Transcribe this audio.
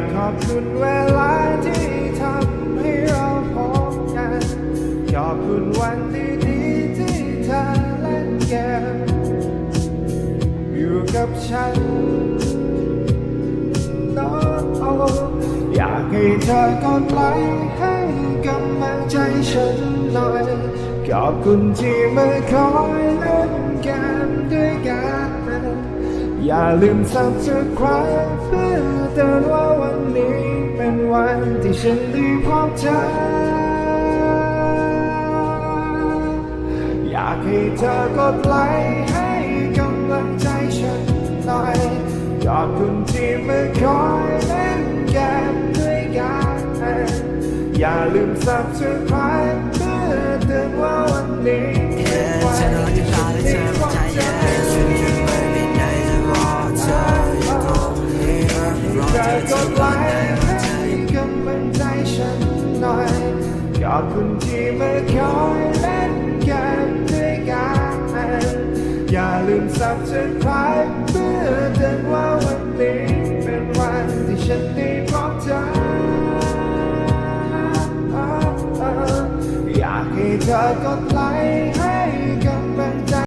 ากขอบคุณเวลาที่ทำให้เราพบกัน ขอบคุณวันดีๆที่เธอเล่นเกมอยู่กับฉันน้องอยากให้เธอกดไลค์ให้กำลังใจฉันหน่อยขอบคุณที่มาคอยเล่นเกมด้วยกัน อย่าลืม subscribe เพื่อเตือนว่าวันนี้เป็นวันที่ฉันได้พบเธอ อยากให้เธอกดไลค์ให้กำลังใจฉันหน่อยขอบคุณที่มาคอยเล่นเกมด้วยกันอย่าลืม subscribe กดไลค์ให้กำลังใจฉันหน่อยขอบคุณที่มาคอยเล่นเกมด้วยกันอย่าลืม subscribe เพื่อเตือนว่าวันนี้เป็นวันที่ฉันได้พบเธออยากให้เธอกดไลค์ให้กำลังใจ